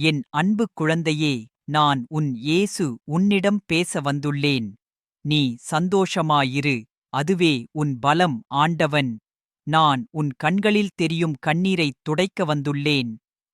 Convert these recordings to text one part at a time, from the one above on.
என் அன்பு குழந்தையே நான் உன் இயேசு உன்னிடம் பேச வந்துள்ளேன். நீ சந்தோஷமாயிரு அதுவே உன் பலம் ஆண்டவன். நான் உன் கண்களில் தெரியும் கண்ணீரைத் துடைக்க வந்துள்ளேன்.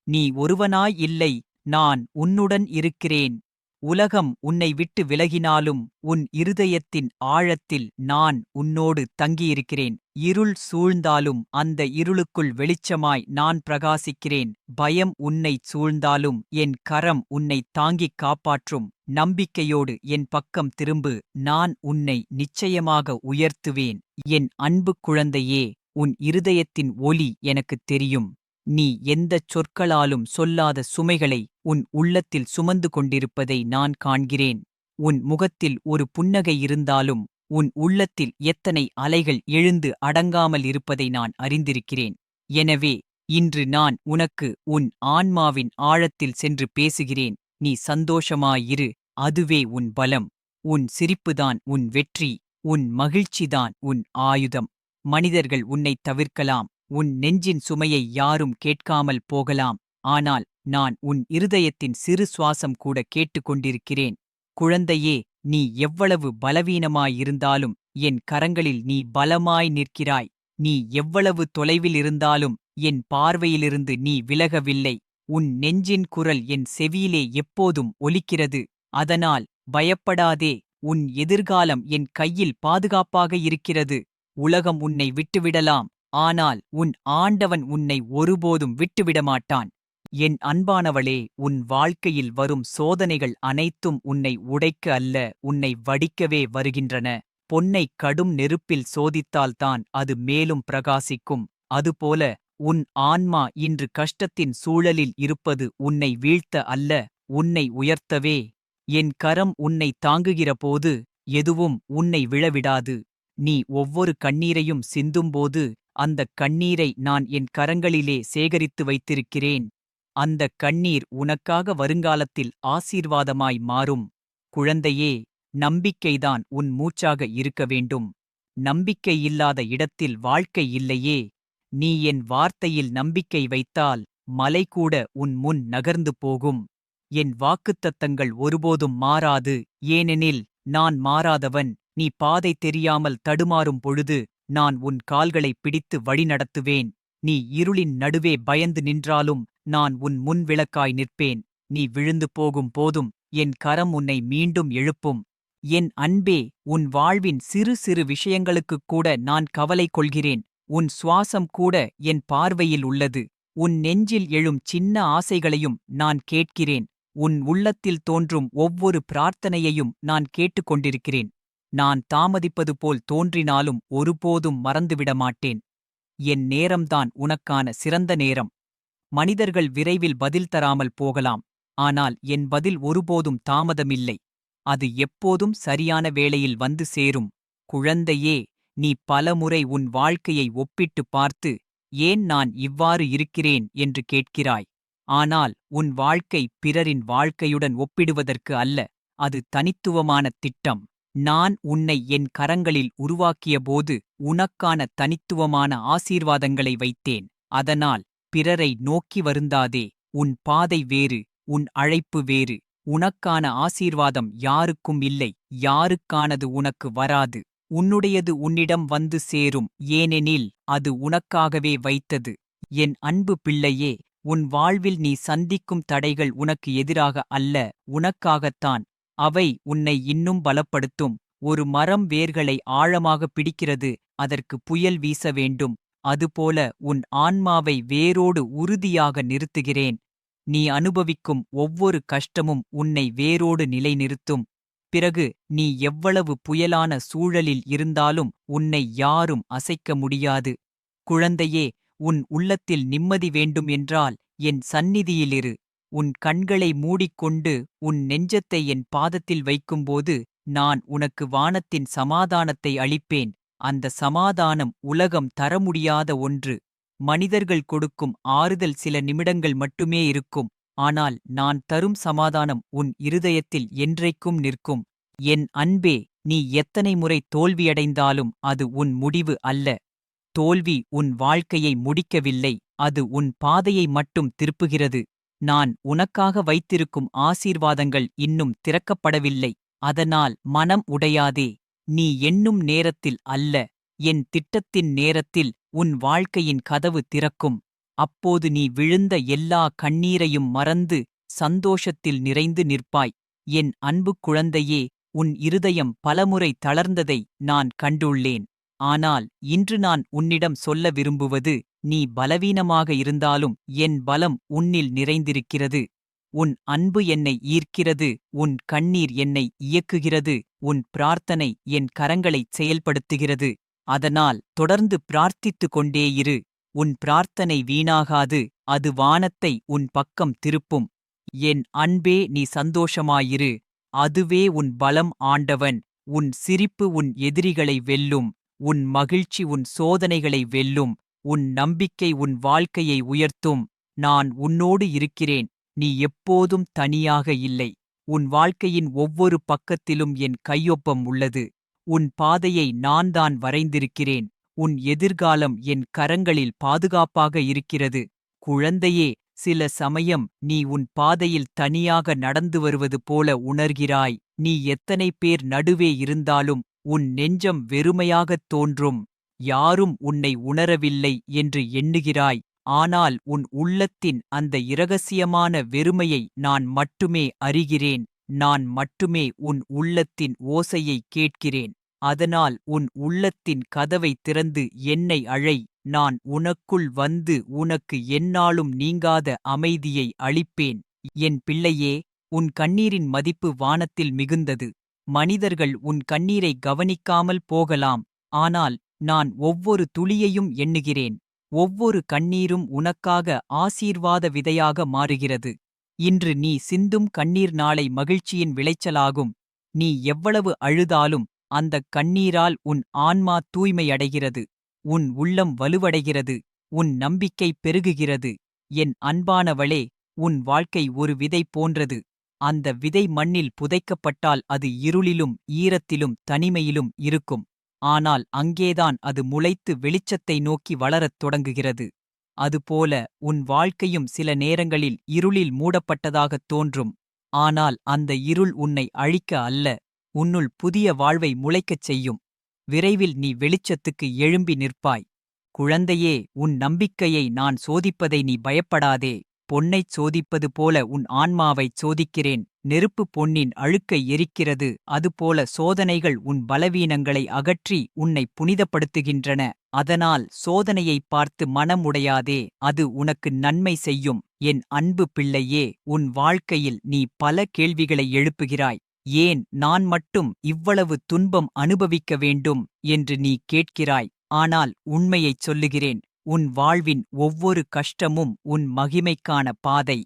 நீ ஒருவனாய் இல்லை நான் உன்னுடன் இருக்கிறேன். உலகம் உன்னை விட்டு விலகினாலும் உன் இருதயத்தின் ஆழத்தில் நான் உன்னோடு தங்கியிருக்கிறேன். இருள் சூழ்ந்தாலும் அந்த இருளுக்குள் வெளிச்சமாய் நான் பிரகாசிக்கிறேன். பயம் உன்னைச் சூழ்ந்தாலும் என் கரம் உன்னை தாங்கிக் காப்பாற்றும். நம்பிக்கையோடு என் பக்கம் திரும்பு. நான் உன்னை நிச்சயமாக உயர்த்துவேன். என் அன்பு குழந்தையே உன் இருதயத்தின் ஒலி எனக்குத் தெரியும். நீ எந்தச் சொற்களாலும் சொல்லாத சுமைகளை உன் உள்ளத்தில் சுமந்து கொண்டிருப்பதை நான் காண்கிறேன். உன் முகத்தில் ஒரு புன்னகை இருந்தாலும் உன் உள்ளத்தில் எத்தனை அலைகள் எழுந்து அடங்காமல் இருப்பதை நான் அறிந்திருக்கிறேன். எனவே இன்று நான் உனக்கு உன் ஆன்மாவின் ஆழத்தில் சென்று பேசுகிறேன். நீ சந்தோஷமாயிரு அதுவே உன் பலம். உன் சிரிப்புதான் உன் வெற்றி உன் மகிழ்ச்சிதான் உன் ஆயுதம். மனிதர்கள் உன்னைத் தவிர்க்கலாம். உன் நெஞ்சின் சுமையை யாரும் கேட்காமல் போகலாம். ஆனால் நான் உன் இருதயத்தின் சிறு சுவாசம் கூட கேட்டுக்கொண்டிருக்கிறேன் குழந்தையே நீ எவ்வளவு பலவீனமாயிருந்தாலும் என் கரங்களில் நீ பலமாய் நிற்கிறாய். நீ எவ்வளவு தொலைவில் இருந்தாலும் என் பார்வையிலிருந்து நீ விலகவில்லை. உன் நெஞ்சின் குரல் என் செவியிலே எப்போதும் ஒலிக்கிறது. அதனால் பயப்படாதே உன் எதிர்காலம் என் கையில் பாதுகாப்பாக இருக்கிறது. உலகம் உன்னை விட்டுவிடலாம். ஆனால் உன் ஆண்டவன் உன்னை ஒருபோதும் விட்டுவிடமாட்டான். என் அன்பானவளே உன் வாழ்க்கையில் வரும் சோதனைகள் அனைத்தும் உன்னை உடைக்க அல்ல உன்னை வடிக்கவே வருகின்றன. பொன்னை கடும் நெருப்பில் சோதித்தால்தான் அது மேலும் பிரகாசிக்கும். அதுபோல உன் ஆன்மா இன்று கஷ்டத்தின் சூழலில் இருப்பது உன்னை வீழ்த்த அல்ல உன்னை உயர்த்தவே. என் கரம் உன்னை தாங்குகிறபோது எதுவும் உன்னை விழவிடாது. நீ ஒவ்வொரு கண்ணீரையும் சிந்தும்போது அந்தக் கண்ணீரை நான் என் கரங்களிலே சேகரித்து வைத்திருக்கிறேன். அந்தக் கண்ணீர் உனக்காக வருங்காலத்தில் ஆசீர்வாதமாய் மாறும். குழந்தையே நம்பிக்கைதான் உன் மூச்சாக இருக்க வேண்டும். நம்பிக்கை இல்லாத இடத்தில் வாழ்க்கை இல்லையே. நீ என் வார்த்தையில் நம்பிக்கை வைத்தால் மலை கூட உன் முன் நகர்ந்து போகும். என் வாக்குத்தத்தங்கள் ஒருபோதும் மாறாது. ஏனெனில் நான் மாறாதவன். நீ பாதை தெரியாமல் தடுமாறும் பொழுது நான் உன் கால்களை பிடித்து வழிநடத்துவேன் நீ இருளின் நடுவே பயந்து நின்றாலும் நான் உன் முன் விளக்காய் நிற்பேன். நீ விழுந்து போகும் போதும் என் கரம் உன்னை மீண்டும் எழுப்பும். என் அன்பே உன் வாழ்வின் சிறு சிறு விஷயங்களுக்குக் கூட நான் கவலை கொள்கிறேன். உன் சுவாசம் கூட என் பார்வையில் உள்ளது. உன் நெஞ்சில் எழும் சின்ன ஆசைகளையும் நான் கேட்கிறேன். உன் உள்ளத்தில் தோன்றும் ஒவ்வொரு பிரார்த்தனையையும் நான் கேட்டுக்கொண்டிருக்கிறேன் நான் தாமதிப்பது போல் தோன்றினாலும் ஒருபோதும் மறந்துவிட மாட்டேன். என் நேரம்தான் உனக்கான சிறந்த நேரம். மனிதர்கள் விரைவில் பதில் தராமல் போகலாம். ஆனால் என் பதில் ஒருபோதும் தாமதமில்லை. அது எப்போதும் சரியான வேளையில் வந்து சேரும். குழந்தையே நீ பலமுறை உன் வாழ்க்கையை ஒப்பிட்டுப் பார்த்து ஏன் நான் இவ்வாறு இருக்கிறேன் என்று கேட்கிறாய். ஆனால் உன் வாழ்க்கை பிறரின் வாழ்க்கையுடன் ஒப்பிடுவதற்கு அல்ல அது தனித்துவமான திட்டம். நான் உன்னை என் கரங்களில் உருவாக்கியபோது உனக்கான தனித்துவமான ஆசீர்வாதங்களை வைத்தேன். அதனால் பிறரை நோக்கி வருந்தாதே உன் பாதை வேறு உன் அழைப்பு வேறு உனக்கான ஆசீர்வாதம் யாருக்கும் இல்லை யாருக்கானது உனக்கு வராது. உன்னுடையது உன்னிடம் வந்து சேரும் ஏனெனில் அது உனக்காகவே வைத்தது. என் அன்பு பிள்ளையே உன் வாழ்வில் நீ சந்திக்கும் தடைகள் உனக்கு எதிராக அல்ல உனக்காகத்தான். அவை உன்னை இன்னும் பலப்படுத்தும். ஒரு மரம் வேர்களை ஆழமாக பிடிக்கிறது அதற்கு புயல் வீச வேண்டும். அதுபோல உன் ஆன்மாவை வேரோடு உறுதியாக நிறுத்துகிறேன். நீ அனுபவிக்கும் ஒவ்வொரு கஷ்டமும் உன்னை வேரோடு நிலைநிறுத்தும். பிறகு நீ எவ்வளவு புயலான சூழலில் இருந்தாலும் உன்னை யாரும் அசைக்க முடியாது. குழந்தையே உன் உள்ளத்தில் நிம்மதி வேண்டும் என்றால் என் சந்நிதியிலிரு. உன் கண்களை மூடிக்கொண்டு உன் நெஞ்சத்தை என் பாதத்தில் வைக்கும்போது நான் உனக்கு வானத்தின் சமாதானத்தை அளிப்பேன். அந்த சமாதானம் உலகம் தர முடியாத ஒன்று. மனிதர்கள் கொடுக்கும் ஆறுதல் சில நிமிடங்கள் மட்டுமே இருக்கும். ஆனால் நான் தரும் சமாதானம் உன் இருதயத்தில் என்றைக்கும் நிற்கும். என் அன்பே நீ எத்தனை முறை தோல்வியடைந்தாலும் அது உன் முடிவு அல்ல. தோல்வி உன் வாழ்க்கையை முடிக்கவில்லை. அது உன் பாதையை மட்டும் திருப்புகிறது. நான் உனக்காக வைத்திருக்கும் ஆசீர்வாதங்கள் இன்னும் திறக்கப்படவில்லை. அதனால் மனம் உடையாதே. நீ எண்ணும் நேரத்தில் அல்ல. என் திட்டத்தின் நேரத்தில் உன் வாழ்க்கையின் கதவு திறக்கும். அப்போது நீ விழுந்த எல்லா கண்ணீரையும் மறந்து சந்தோஷத்தில் நிறைந்து நிற்பாய். என் அன்பு குழந்தையே உன் இருதயம் பலமுறை தளர்ந்ததை நான் கண்டுள்ளேன். ஆனால் இன்று நான் உன்னிடம் சொல்ல விரும்புவது நீ பலவீனமாக இருந்தாலும் என் பலம் உன்னில் நிறைந்திருக்கிறது. உன் அன்பு என்னை ஈர்க்கிறது. உன் கண்ணீர் என்னை இயக்குகிறது. உன் பிரார்த்தனை என் கரங்களைச் செயல்படுத்துகிறது. அதனால் தொடர்ந்து பிரார்த்தித்து கொண்டேயிரு உன் பிரார்த்தனை வீணாகாது. அது வானத்தை உன் பக்கம் திருப்பும். என் அன்பே நீ சந்தோஷமாயிரு. அதுவே உன் பலம் ஆண்டவன். உன் சிரிப்பு உன் எதிரிகளை வெல்லும். உன் மகிழ்ச்சி உன் சோதனைகளை வெல்லும். உன் நம்பிக்கை உன் வாழ்க்கையை உயர்த்தும். நான் உன்னோடு இருக்கிறேன். நீ எப்போதும் தனியாக இல்லை. உன் வாழ்க்கையின் ஒவ்வொரு பக்கத்திலும் என் கையொப்பம் உள்ளது. உன் பாதையை நான் தான் வரைந்திருக்கிறேன். உன் எதிர்காலம் என் கரங்களில் பாதுகாப்பாக இருக்கிறது. குழந்தையே சில சமயம் நீ உன் பாதையில் தனியாக நடந்து வருவது போல உணர்கிறாய். நீ எத்தனை பேர் நடுவே இருந்தாலும் உன் நெஞ்சம் வெறுமையாகத் தோன்றும். யாரும் உன்னை உணரவில்லை என்று எண்ணுகிறாய். ஆனால் உன் உள்ளத்தின் அந்த இரகசியமான வெறுமையை நான் மட்டுமே அறிகிறேன். நான் மட்டுமே உன் உள்ளத்தின் ஓசையை கேட்கிறேன். அதனால் உன் உள்ளத்தின் கதவை திறந்து என்னை அழை. நான் உனக்குள் வந்து உனக்கு என்னாலும் நீங்காத அமைதியை அளிப்பேன். என் பிள்ளையே உன் கண்ணீரின் மதிப்பு வானத்தில் மிகுந்தது. மனிதர்கள் உன் கண்ணீரை கவனிக்காமல் போகலாம். ஆனால் நான் ஒவ்வொரு துளியையும் எண்ணுகிறேன். ஒவ்வொரு கண்ணீரும் உனக்காக ஆசீர்வாத விதையாக மாறுகிறது. இன்று நீ சிந்தும் கண்ணீர் நாளை மகிழ்ச்சியின் விளைச்சலாகும். நீ எவ்வளவு அழுதாலும் அந்தக் கண்ணீரால் உன் ஆன்மா தூய்மையடைகிறது. உன் உள்ளம் வலுவடைகிறது. உன் நம்பிக்கை பெருகுகிறது. என் அன்பானவளே உன் வாழ்க்கை ஒரு விதை போன்றது. அந்த விதை மண்ணில் புதைக்கப்பட்டால் அது இருளிலும் ஈரத்திலும் தனிமையிலும் இருக்கும். ஆனால் அங்கேதான் அது முளைத்து வெளிச்சத்தை நோக்கி வளரத் தொடங்குகிறது. அதுபோல உன் வாழ்க்கையும் சில நேரங்களில் இருளில் மூடப்பட்டதாகத் தோன்றும். ஆனால் அந்த இருள் உன்னை அழிக்க அல்ல உன்னுள் புதிய வாழ்வை முளைக்கச் செய்யும். விரைவில் நீ வெளிச்சத்துக்கு எழும்பி நிற்பாய். குழந்தையே உன் நம்பிக்கையை நான் சோதிப்பதை நீ பயப்படாதே. பொன்னைச் சோதிப்பது போல உன் ஆன்மாவைச் சோதிக்கிறேன். நெருப்பு பொன்னின் அழுக்கை எரிக்கிறது. அதுபோல சோதனைகள் உன் பலவீனங்களை அகற்றி உன்னை புனிதப்படுத்துகின்றன. அதனால் சோதனையைப் பார்த்து மனம் உடையாதே அது உனக்கு நன்மை செய்யும். என் அன்பு பிள்ளையே உன் வாழ்க்கையில் நீ பல கேள்விகளை எழுப்புகிறாய். ஏன் நான் மட்டும் இவ்வளவு துன்பம் அனுபவிக்க வேண்டும் என்று நீ கேட்கிறாய். ஆனால் உண்மையைச் சொல்லுகிறேன் உன் வாழ்வின் ஒவ்வொரு கஷ்டமும் உன் மகிமைக்கான பாதை.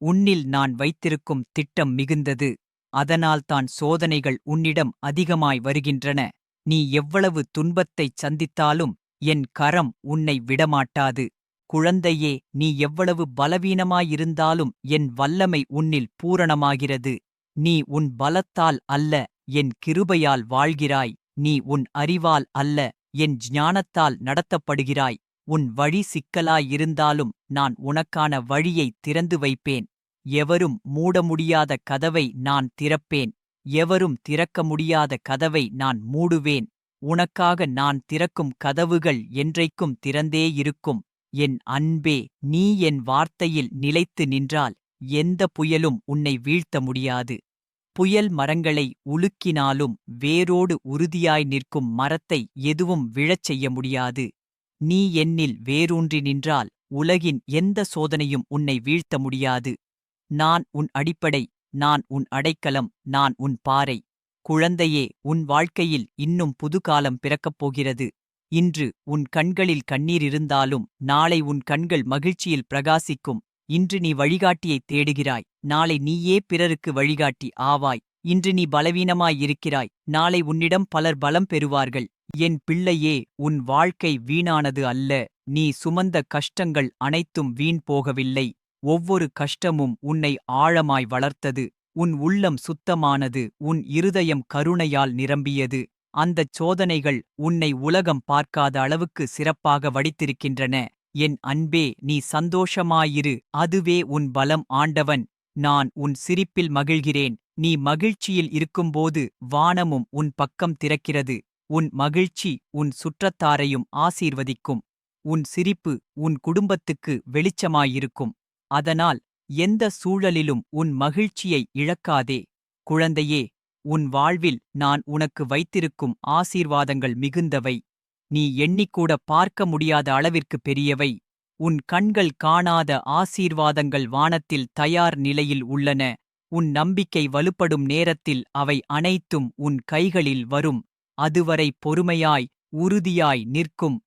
உன்னில் நான் வைத்திருக்கும் திட்டம் மிகுந்தது. அதனால்தான் சோதனைகள் உன்னிடம் அதிகமாய் வருகின்றன. நீ எவ்வளவு துன்பத்தைச் சந்தித்தாலும் என் கரம் உன்னை விடமாட்டாது. குழந்தையே நீ எவ்வளவு பலவீனமாயிருந்தாலும் என் வல்லமை உன்னில் பூரணமாகிறது. நீ உன் பலத்தால் அல்ல என் கிருபையால் வாழ்கிறாய். நீ உன் அறிவால் அல்ல என் ஞானத்தால் நடத்தப்படுகிறாய். உன் வழி சிக்கலாயிருந்தாலும் நான் உனக்கான வழியை திறந்து வைப்பேன். எவரும் மூட முடியாத கதவை நான் திறப்பேன். எவரும் திறக்க முடியாத கதவை நான் மூடுவேன். உனக்காக நான் திறக்கும் கதவுகள் என்றைக்கும் திறந்தே இருக்கும். என் அன்பே நீ என் வார்த்தையில் நிலைத்து நின்றால் எந்த புயலும் உன்னை வீழ்த்த முடியாது. புயல் மரங்களை உலுக்கினாலும் வேரோடு உறுதியாய் நிற்கும் மரத்தை எதுவும் விழச் செய்ய முடியாது. நீ என்னில் வேரூன்றி நின்றால் உலகின் எந்த சோதனையும் உன்னை வீழ்த்த முடியாது. நான் உன் அடிப்படை நான் உன் அடைக்கலம் நான் உன் பாறை. குழந்தையே உன் வாழ்க்கையில் இன்னும் புதுகாலம் பிறக்கப் போகிறது. இன்று உன் கண்களில் கண்ணீர் இருந்தாலும் நாளை உன் கண்கள் மகிழ்ச்சியில் பிரகாசிக்கும். இன்று நீ வழிகாட்டியைத் தேடுகிறாய். நாளை நீயே பிறருக்கு வழிகாட்டி ஆவாய். இன்று நீ பலவீனமாயிருக்கிறாய் நாளை உன்னிடம் பலர் பலம் பெறுவார்கள். என் பிள்ளையே உன் வாழ்க்கை வீணானது அல்ல. நீ சுமந்த கஷ்டங்கள் அனைத்தும் வீண் போகவில்லை. ஒவ்வொரு கஷ்டமும் உன்னை ஆழமாய் வளர்த்தது உன் உள்ளம் சுத்தமானது உன் இருதயம் கருணையால் நிரம்பியது. அந்தச் சோதனைகள் உன்னை உலகம் பார்க்காத அளவுக்கு சிறப்பாக வடித்திருக்கின்றன. என் அன்பே நீ சந்தோஷமாயிரு. அதுவே உன் பலம் ஆண்டவன். நான் உன் சிரிப்பில் மகிழ்கிறேன். நீ மகிழ்ச்சியில் இருக்கும்போது வானமும் உன் பக்கம் திறக்கிறது. உன் மகிழ்ச்சி உன் சுற்றத்தாரையும் ஆசீர்வதிக்கும். உன் சிரிப்பு உன் குடும்பத்துக்கு வெளிச்சமாயிருக்கும். அதனால் எந்த சூழலிலும் உன் மகிழ்ச்சியை இழக்காதே. குழந்தையே உன் வாழ்வில் நான் உனக்கு வைத்திருக்கும் ஆசீர்வாதங்கள் மிகுந்தவை. நீ எண்ணிக்கூட பார்க்க முடியாத அளவிற்கு பெரியவை. உன் கண்கள் காணாத ஆசீர்வாதங்கள் வானத்தில் தயார் நிலையில் உள்ளன. உன் நம்பிக்கை வலுப்படும் நேரத்தில் அவை அனைத்தும் உன் கைகளில் வரும். அதுவரை பொறுமையாய் உறுதியாய் நிற்கும்.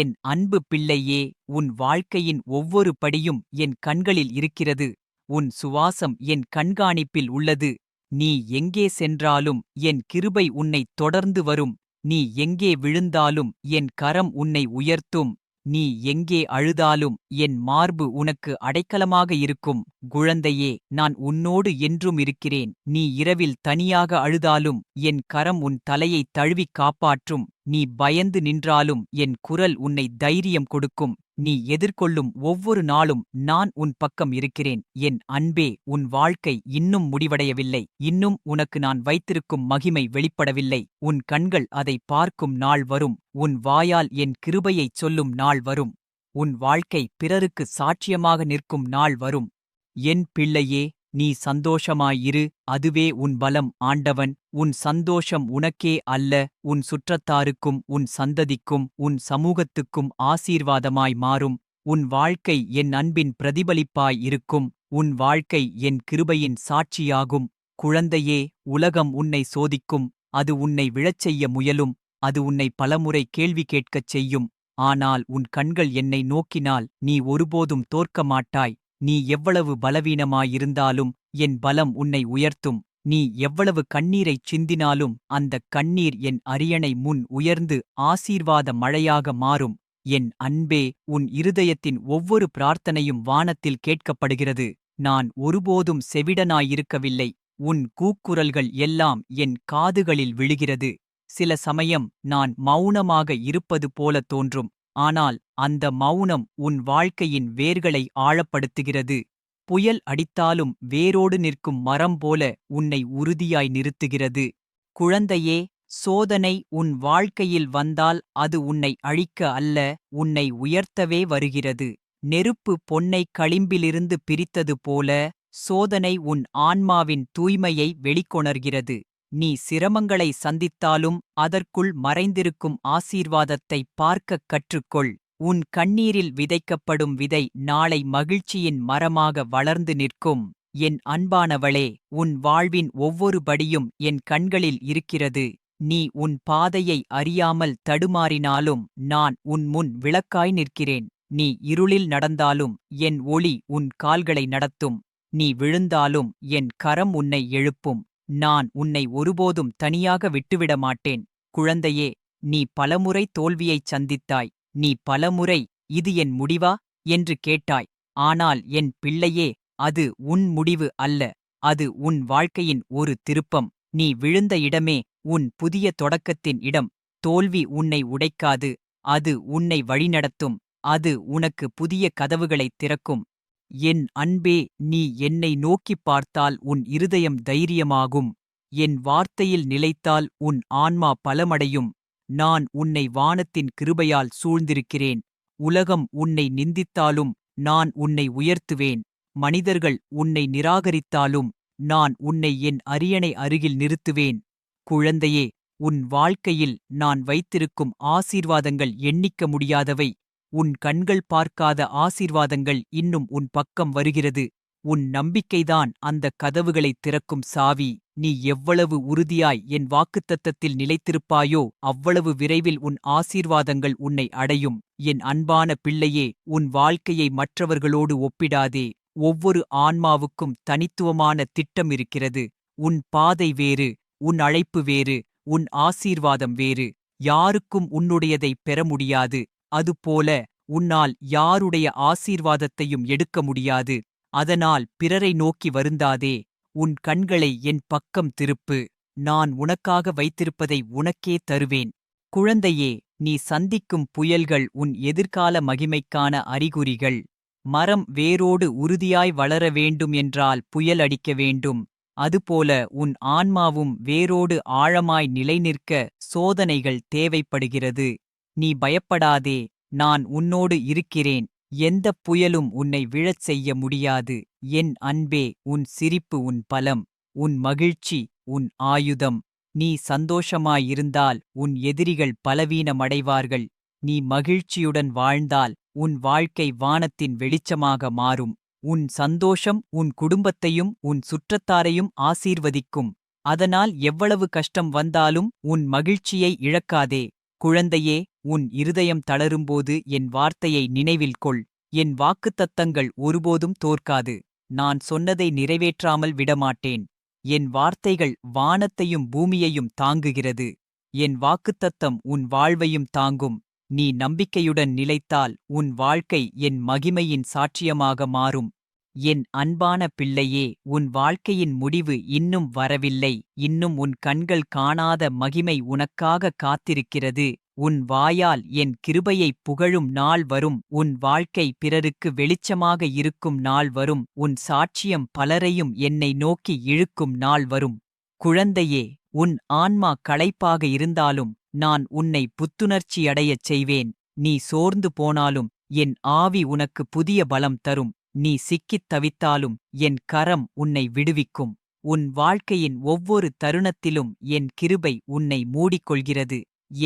என் அன்பு பிள்ளையே உன் வாழ்க்கையின் ஒவ்வொரு படியும் என் கண்களில் இருக்கிறது. உன் சுவாசம் என் கண்காணிப்பில் உள்ளது. நீ எங்கே சென்றாலும் என் கிருபை உன்னைத் தொடர்ந்து வரும். நீ எங்கே விழுந்தாலும் என் கரம் உன்னை உயர்த்தும். நீ எங்கே அழுதாலும் என் மார்பு உனக்கு அடைக்கலமாக இருக்கும். குழந்தையே நான் உன்னோடு என்றும் இருக்கிறேன். நீ இரவில் தனியாக அழுதாலும் என் கரம் உன் தலையைத் தழுவிக் காப்பாற்றும். நீ பயந்து நின்றாலும் என் குரல் உன்னை தைரியம் கொடுக்கும். நீ எதிர்கொள்ளும் ஒவ்வொரு நாளும் நான் உன் பக்கம் இருக்கிறேன். என் அன்பே உன் வாழ்க்கை இன்னும் முடிவடையவில்லை. இன்னும் உனக்கு நான் வைத்திருக்கும் மகிமை வெளிப்படவில்லை. உன் கண்கள் அதை பார்க்கும் நாள் வரும். உன் வாயால் என் கிருபையைச் சொல்லும் நாள் வரும். உன் வாழ்க்கை பிறருக்கு சாட்சியமாக நிற்கும் நாள் வரும். என் பிள்ளையே நீ சந்தோஷமாயிரு அதுவே உன் பலம். ஆண்டவன் உன் சந்தோஷம் உனக்கே அல்ல உன் சுற்றத்தாருக்கும் உன் சந்ததிக்கும் உன் சமூகத்துக்கும் ஆசீர்வாதமாய் மாறும். உன் வாழ்க்கை என் அன்பின் பிரதிபலிப்பாய் இருக்கும். உன் வாழ்க்கை என் கிருபையின் சாட்சியாகும். குழந்தையே உலகம் உன்னை சோதிக்கும். அது உன்னை விழச் செய்ய முயலும். அது உன்னை பலமுறை கேள்வி கேட்கச் செய்யும். ஆனால் உன் கண்கள் என்னை நோக்கினால் நீ ஒருபோதும் தோற்க மாட்டாய் நீ எவ்வளவு பலவீனமாயிருந்தாலும் என் பலம் உன்னை உயர்த்தும். நீ எவ்வளவு கண்ணீரைச் சிந்தினாலும் அந்தக் கண்ணீர் என் அரியணை முன் உயர்ந்து ஆசீர்வாத மழையாக மாறும். என் அன்பே உன் இருதயத்தின் ஒவ்வொரு பிரார்த்தனையும் வானத்தில் கேட்கப்படுகிறது. நான் ஒருபோதும் செவிடனாயிருக்கவில்லை. உன் கூக்குரல்கள் எல்லாம் என் காதுகளில் விழுகிறது. சில சமயம் நான் மௌனமாக இருப்பது போல தோன்றும். ஆனால் அந்த மௌனம் உன் வாழ்க்கையின் வேர்களை ஆழப்படுத்துகிறது. புயல் அடித்தாலும் வேரோடு நிற்கும் மரம் போல உன்னை உறுதியாய் நிறுத்துகிறது. குழந்தையே சோதனை உன் வாழ்க்கையில் வந்தால் அது உன்னை அழிக்க அல்ல உன்னை உயர்த்தவே வருகிறது. நெருப்பு பொன்னை களிம்பிலிருந்து பிரித்தது போல சோதனை உன் ஆன்மாவின் தூய்மையை வெளிக்கொணர்கிறது. நீ சிரமங்களை சந்தித்தாலும் அதற்குள் மறைந்திருக்கும் ஆசீர்வாதத்தை பார்க்கக் கற்றுக்கொள். உன் கண்ணீரில் விதைக்கப்படும் விதை நாளை மகிழ்ச்சியின் மரமாக வளர்ந்து நிற்கும். என் அன்பானவளே உன் வாழ்வின் ஒவ்வொரு படியும் என் கண்களில் இருக்கிறது. நீ உன் பாதையை அறியாமல் தடுமாறினாலும் நான் உன் முன் விளக்காய் நிற்கிறேன். நீ இருளில் நடந்தாலும் என் ஒளி உன் கால்களை நடத்தும். நீ விழுந்தாலும் என் கரம் உன்னை எழுப்பும். நான் உன்னை ஒருபோதும் தனியாக விட்டுவிட மாட்டேன். குழந்தையே நீ பலமுறை தோல்வியைச் சந்தித்தாய். நீ பலமுறை இது என் முடிவா? என்று கேட்டாய். ஆனால் என் பிள்ளையே அது உன் முடிவு அல்ல. அது உன் வாழ்க்கையின் ஒரு திருப்பம். நீ விழுந்த இடமே உன் புதிய தொடக்கத்தின் இடம். தோல்வி உன்னை உடைக்காது. அது உன்னை வழிநடத்தும். அது உனக்கு புதிய கதவுகளைத் திறக்கும். என் அன்பே நீ என்னை நோக்கிப் பார்த்தால் உன் இருதயம் தைரியமாகும். என் வார்த்தையில் நிலைத்தால் உன் ஆன்மா பலமடையும். நான் உன்னை வானத்தின் கிருபையால் சூழ்ந்திருக்கிறேன். உலகம் உன்னை நிந்தித்தாலும் நான் உன்னை உயர்த்துவேன். மனிதர்கள் உன்னை நிராகரித்தாலும் நான் உன்னை என் அரியணை அருகில் நிறுத்துவேன். குழந்தையே உன் வாழ்க்கையில் நான் வைத்திருக்கும் ஆசீர்வாதங்கள் எண்ணிக்க முடியாதவை. உன் கண்கள் பார்க்காத ஆசீர்வாதங்கள் இன்னும் உன் பக்கம் வருகிறது. உன் நம்பிக்கைதான் அந்த கதவுகளைத் திறக்கும் சாவி. நீ எவ்வளவு உறுதியாய் என் வாக்குத்தத்தத்தில் நிலைத்திருப்பாயோ அவ்வளவு விரைவில் உன் ஆசீர்வாதங்கள் உன்னை அடையும். என் அன்பான பிள்ளையே உன் வாழ்க்கையை மற்றவர்களோடு ஒப்பிடாதே. ஒவ்வொரு ஆன்மாவுக்கும் தனித்துவமான திட்டம் இருக்கிறது. உன் பாதை வேறு உன் அழைப்பு வேறு உன் ஆசீர்வாதம் வேறு. யாருக்கும் உன்னுடையதைப் பெற முடியாது. அதுபோல உன்னால் யாருடைய ஆசீர்வாதத்தையும் எடுக்க முடியாது. அதனால் பிறரை நோக்கி வருந்தாதே உன் கண்களை என் பக்கம் திருப்பு. நான் உனக்காக வைத்திருப்பதை உனக்கே தருவேன். குழந்தையே நீ சந்திக்கும் புயல்கள் உன் எதிர்கால மகிமைக்கான அறிகுறிகள். மரம் வேரோடு உறுதியாய் வளர வேண்டும் என்றால் புயல் அடிக்க வேண்டும். அதுபோல உன் ஆன்மாவும் வேரோடு ஆழமாய் நிலைநிற்க சோதனைகள் தேவைப்படுகிறது. நீ பயப்படாதே நான் உன்னோடு இருக்கிறேன். எந்தப் புயலும் உன்னை விழச் செய்ய முடியாது. என் அன்பே உன் சிரிப்பு உன் பலம் உன் மகிழ்ச்சி உன் ஆயுதம். நீ சந்தோஷமாயிருந்தால் உன் எதிரிகள் பலவீனமடைவார்கள். நீ மகிழ்ச்சியுடன் வாழ்ந்தால் உன் வாழ்க்கை வானத்தின் வெளிச்சமாக மாறும். உன் சந்தோஷம் உன் குடும்பத்தையும் உன் சுற்றத்தாரையும் ஆசீர்வதிக்கும். அதனால் எவ்வளவு கஷ்டம் வந்தாலும் உன் மகிழ்ச்சியை இழக்காதே. குழந்தையே உன் இருதயம் தளரும்போது என் வார்த்தையை நினைவில் கொள். என் வாக்குத்தத்தங்கள் ஒருபோதும் தோற்காது. நான் சொன்னதை நிறைவேற்றாமல் விடமாட்டேன். என் வார்த்தைகள் வானத்தையும் பூமியையும் தாங்குகிறது. என் வாக்குத்தத்தம் உன் வாழ்வையும் தாங்கும். நீ நம்பிக்கையுடன் நிலைத்தால் உன் வாழ்க்கை என் மகிமையின் சாட்சியமாக மாறும். என் அன்பான பிள்ளையே உன் வாழ்க்கையின் முடிவு இன்னும் வரவில்லை. இன்னும் உன் கண்கள் காணாத மகிமை உனக்காக காத்திருக்கிறது. உன் வாயால் என் கிருபையைப் புகழும் நாள் வரும். உன் வாழ்க்கை பிறருக்கு வெளிச்சமாக இருக்கும் நாள் வரும். உன் சாட்சியம் பலரையும் என்னை நோக்கி இழுக்கும் நாள் வரும். குழந்தையே உன் ஆன்மா களைப்பாக இருந்தாலும் நான் உன்னை புத்துணர்ச்சியடையச் செய்வேன். நீ சோர்ந்து போனாலும் என் ஆவி உனக்கு புதிய பலம் தரும். நீ சிக்கித் தவித்தாலும் என் கரம் உன்னை விடுவிக்கும். உன் வாழ்க்கையின் ஒவ்வொரு தருணத்திலும் என் கிருபை உன்னை மூடிக்கொள்கிறது.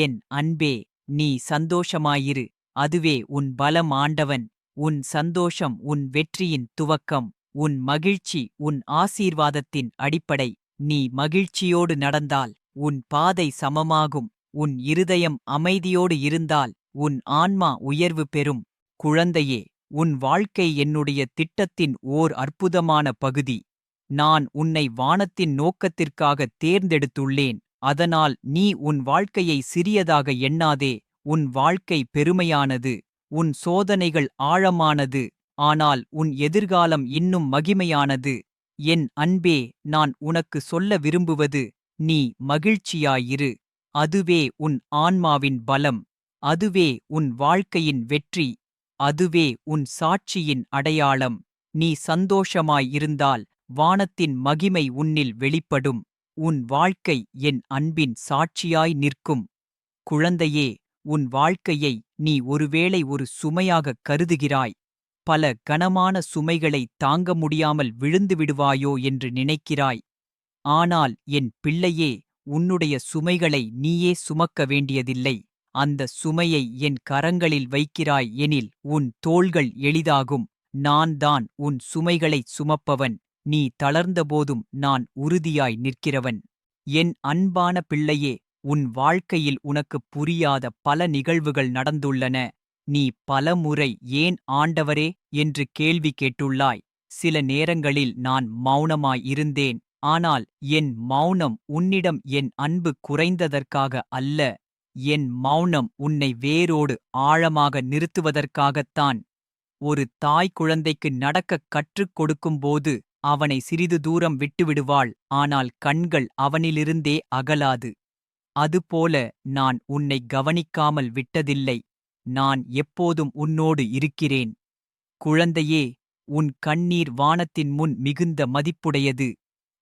என் அன்பே நீ சந்தோஷமாயிரு. அதுவே உன் பலம் ஆண்டவன். உன் சந்தோஷம் உன் வெற்றியின் துவக்கம். உன் மகிழ்ச்சி உன் ஆசீர்வாதத்தின் அடிப்படை. நீ மகிழ்ச்சியோடு நடந்தால் உன் பாதை சமமாகும். உன் இருதயம் அமைதியோடு இருந்தால் உன் ஆன்மா உயர்வு பெறும். குழந்தையே உன் வாழ்க்கை என்னுடைய திட்டத்தின் ஓர் அற்புதமான பகுதி. நான் உன்னை வானத்தின் நோக்கத்திற்காக தேர்ந்தெடுத்துள்ளேன். அதனால் நீ உன் வாழ்க்கையை சிறியதாக எண்ணாதே. உன் வாழ்க்கை பெருமையானது. உன் சோதனைகள் ஆழமானது. ஆனால் உன் எதிர்காலம் இன்னும் மகிமையானது. என் அன்பே நான் உனக்கு சொல்ல விரும்புவது நீ மகிழ்ச்சியாயிரு. அதுவே உன் ஆன்மாவின் பலம். அதுவே உன் வாழ்க்கையின் வெற்றி. அதுவே உன் சாட்சியின் அடையாளம். நீ சந்தோஷமாய் இருந்தால் வானத்தின் மகிமை உன்னில் வெளிப்படும். உன் வாழ்க்கை என் அன்பின் சாட்சியாய் நிற்கும். குழந்தையே உன் வாழ்க்கையை நீ ஒருவேளை ஒரு சுமையாகக் கருதுகிறாய். பல கனமான சுமைகளை தாங்க முடியாமல் விழுந்து விடுவாயோ என்று நினைக்கிறாய். ஆனால் என் பிள்ளையே உன்னுடைய சுமைகளை நீயே சுமக்க வேண்டியதில்லை. அந்த சுமையை என் கரங்களில் வைக்கிறாய் எனில் உன் தோள்கள் எளிதாகும். நான் தான் உன் சுமைகளைச் சுமப்பவன். நீ தளர்ந்தபோதும் நான் உறுதியாய் நிற்கிறவன். என் அன்பான பிள்ளையே உன் வாழ்க்கையில் உனக்குப் புரியாத பல நிகழ்வுகள் நடந்துள்ளன. நீ பலமுறை ஏன் ஆண்டவரே என்று கேள்வி கேட்டுள்ளாய். சில நேரங்களில் நான் மௌனமாய் இருந்தேன். ஆனால் என் மௌனம் உன்னிடம் என் அன்பு குறைந்ததற்காக அல்ல. என் மௌனம் உன்னை வேரோடு ஆழமாக நிறுத்துவதற்காகத்தான். ஒரு தாய் குழந்தைக்கு நடக்கக் கற்றுக் கொடுக்கும்போது அவனை சிறிது தூரம் விட்டுவிடுவாள் ஆனால் கண்கள் அவனிலிருந்தே அகலாது. அதுபோல நான் உன்னை கவனிக்காமல் விட்டதில்லை. நான் எப்போதும் உன்னோடு இருக்கிறேன். குழந்தையே உன் கண்ணீர் வானத்தின் முன் மிகுந்த மதிப்புடையது.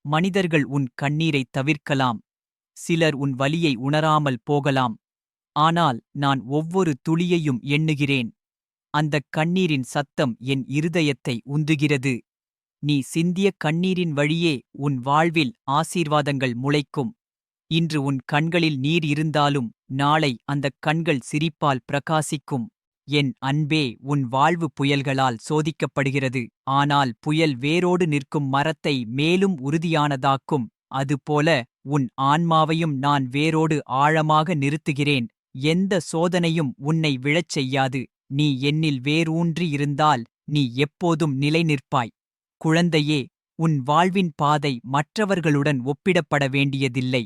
மனிதர்கள் உன் கண்ணீரைத் தவிர்க்கலாம். சிலர் உன் வலியை உணராமல் போகலாம். ஆனால் நான் ஒவ்வொரு துளியையும் எண்ணுகிறேன். அந்தக் கண்ணீரின் சத்தம் என் இருதயத்தை உந்துகிறது. நீ சிந்திய கண்ணீரின் வழியே உன் வாழ்வில் ஆசீர்வாதங்கள் முளைக்கும். இன்று உன் கண்களில் நீர் இருந்தாலும் நாளை அந்தக் கண்கள் சிரிப்பால் பிரகாசிக்கும். என் அன்பே உன் வாழ்வு புயல்களால் சோதிக்கப்படுகிறது. ஆனால் புயல் வேரோடு நிற்கும் மரத்தை மேலும் உறுதியானதாக்கும். அதுபோல உன் ஆன்மாவையும் நான் வேரோடு ஆழமாக நிறுத்துகிறேன். எந்த சோதனையும் உன்னை விழச் செய்யாது. நீ என்னில் வேரூன்றி இருந்தால் நீ எப்போதும் நிலை நிற்பாய் குழந்தையே உன் வாழ்வின் பாதை மற்றவர்களுடன் ஒப்பிடப்பட வேண்டியதில்லை.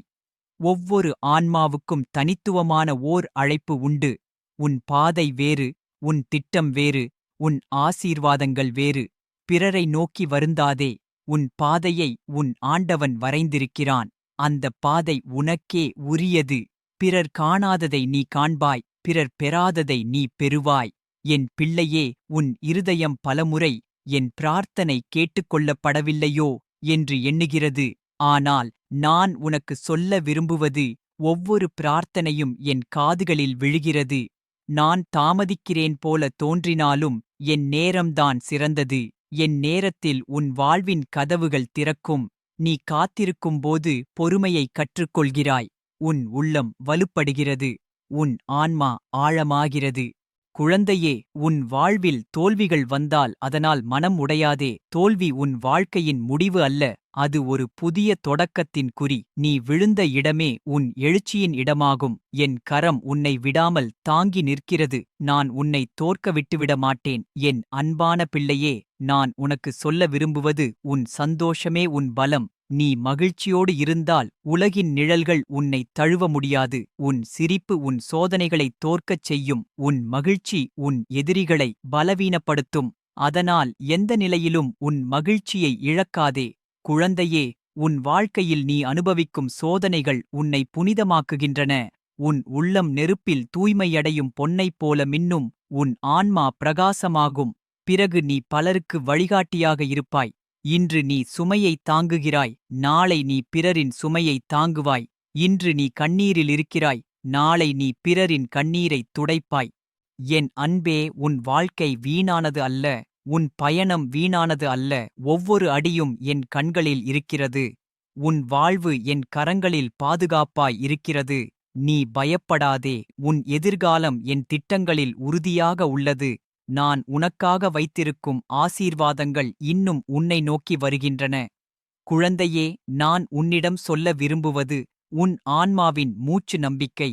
ஒவ்வொரு ஆன்மாவுக்கும் தனித்துவமான ஓர் அழைப்பு உண்டு. உன் பாதை வேறு உன் திட்டம் வேறு உன் ஆசீர்வாதங்கள் வேறு. பிறரை நோக்கி வருந்தாதே உன் பாதையை உன் ஆண்டவன் வரைந்திருக்கிறான். அந்த பாதை உனக்கே உரியது. பிறர் காணாததை நீ காண்பாய் பிறர் பெறாததை நீ பெறுவாய். என் பிள்ளையே உன் இருதயம் பலமுறை என் பிரார்த்தனை கேட்டுக்கொள்ளப்படவில்லையோ என்று எண்ணுகிறது. ஆனால் நான் உனக்கு சொல்ல விரும்புவது ஒவ்வொரு பிரார்த்தனையும் என் காதுகளில் விழுகிறது. நான் தாமதிக்கிறேன் போல தோன்றினாலும் என் நேரம்தான் சிறந்தது. என் நேரத்தில் உன் வாழ்வின் கதவுகள் திறக்கும். நீ காத்திருக்கும்போது பொறுமையை கற்றுக்கொள்கிறாய். உன் உள்ளம் வலுப்படுகிறது உன் ஆன்மா ஆழமாகிறது. குழந்தையே உன் வாழ்வில் தோல்விகள் வந்தால் அதனால் மனம் உடையாதே. தோல்வி உன் வாழ்க்கையின் முடிவு அல்ல அது ஒரு புதிய தொடக்கத்தின் குறி. நீ விழுந்த இடமே உன் எழுச்சியின் இடமாகும் என் கரம் உன்னை விடாமல் தாங்கி நிற்கிறது. நான் உன்னை தோற்க விட்டுவிட மாட்டேன் என் அன்பான பிள்ளையே நான் உனக்கு சொல்ல விரும்புவது உன் சந்தோஷமே உன் பலம். நீ மகிழ்ச்சியோடு இருந்தால் உலகின் நிழல்கள் உன்னை தழுவ முடியாது. உன் சிரிப்பு உன் சோதனைகளைத் தோற்கச் செய்யும். உன் மகிழ்ச்சி உன் எதிரிகளை பலவீனப்படுத்தும். அதனால் எந்த நிலையிலும் உன் மகிழ்ச்சியை இழக்காதே. குழந்தையே உன் வாழ்க்கையில் நீ அனுபவிக்கும் சோதனைகள் உன்னை புனிதமாக்குகின்றன. உன் உள்ளம் நெருப்பில் தூய்மையடையும் பொன்னைப் போல மின்னும். உன் ஆன்மா பிரகாசமாகும். பிறகு நீ பலருக்கு வழிகாட்டியாக இருப்பாய். இன்று நீ சுமையைத் தாங்குகிறாய் நாளை நீ பிறரின் சுமையைத் தாங்குவாய் இன்று நீ கண்ணீரில் இருக்கிறாய் நாளை நீ பிறரின் கண்ணீரைத் துடைப்பாய். என் அன்பே உன் வாழ்க்கை வீணானது அல்ல உன் பயணம் வீணானது அல்ல ஒவ்வொரு அடியும் என் கண்களில் இருக்கிறது. உன் வாழ்வு என் கரங்களில் பாதுகாப்பாய் இருக்கிறது. நீ பயப்படாதே உன் எதிர்காலம் என் திட்டங்களில் உறுதியாக உள்ளது. நான் உனக்காக வைத்திருக்கும் ஆசீர்வாதங்கள் இன்னும் உன்னை நோக்கி வருகின்றன. குழந்தையே நான் உன்னிடம் சொல்ல விரும்புவது உன் ஆன்மாவின் மூச்சு நம்பிக்கை.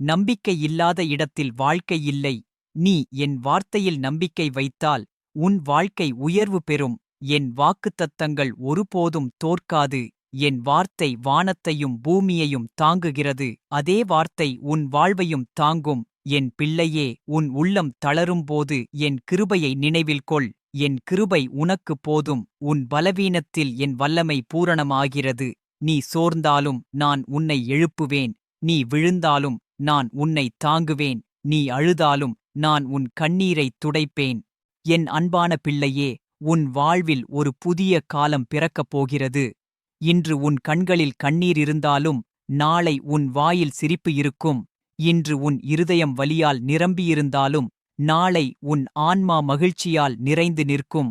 நம்பிக்கை இல்லாத இடத்தில் வாழ்க்கை இல்லை. நீ என் வார்த்தையில் நம்பிக்கை வைத்தால் உன் வாழ்க்கை உயர்வு பெறும். என் வாக்குத்தத்தங்கள் ஒருபோதும் தோற்காது. என் வார்த்தை வானத்தையும் பூமியையும் தாங்குகிறது. அதே வார்த்தை உன் வாழ்வையும் தாங்கும். என் பிள்ளையே உன் உள்ளம் தளரும்போது என் கிருபையை நினைவில் கொள். என் கிருபை உனக்கு போதும். உன் பலவீனத்தில் என் வல்லமை பூரணமாகிறது. நீ சோர்ந்தாலும் நான் உன்னை எழுப்புவேன். நீ விழுந்தாலும் நான் உன்னை தாங்குவேன். நீ அழுதாலும் நான் உன் கண்ணீரைத் துடைப்பேன். என் அன்பான பிள்ளையே உன் வாழ்வில் ஒரு புதிய காலம் பிறக்கப் போகிறது. இன்று உன் கண்களில் கண்ணீர் இருந்தாலும் நாளை உன் வாயில் சிரிப்பு இருக்கும். இன்று உன் இருதயம் வலியால் நிரம்பியிருந்தாலும் நாளை உன் ஆன்மா மகிழ்ச்சியால் நிறைந்து நிற்கும்.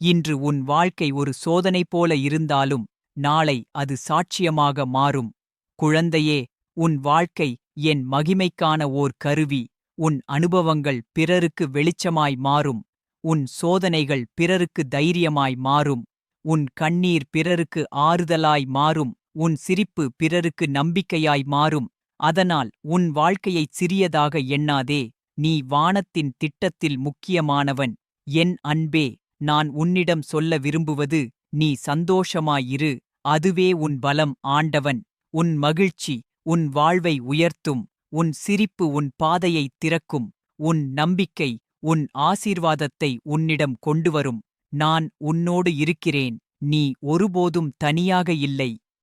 இன்று உன் வாழ்க்கை ஒரு சோதனை போல இருந்தாலும் நாளை அது சாட்சியமாக மாறும். குழந்தையே உன் வாழ்க்கை என் மகிமைக்கான ஓர் கருவி. உன் அனுபவங்கள் பிறருக்கு வெளிச்சமாய் மாறும். உன் சோதனைகள் பிறருக்கு தைரியமாய் மாறும். உன் கண்ணீர் பிறருக்கு ஆறுதலாய் மாறும். உன் சிரிப்பு பிறருக்கு நம்பிக்கையாய் மாறும். அதனால் உன் வாழ்க்கையைச் சிறியதாக எண்ணாதே நீ வானத்தின் திட்டத்தில் முக்கியமானவன். என் அன்பே நான் உன்னிடம் சொல்ல விரும்புவது நீ சந்தோஷமாயிரு அதுவே உன் பலம் ஆண்டவன். உன் மகிழ்ச்சி உன் வாழ்வை உயர்த்தும் உன் சிரிப்பு உன் பாதையைத் திறக்கும் உன் நம்பிக்கை உன் ஆசீர்வாதத்தை உன்னிடம் கொண்டுவரும். நான் உன்னோடு இருக்கிறேன் நீ ஒருபோதும் தனியாக இல்லை.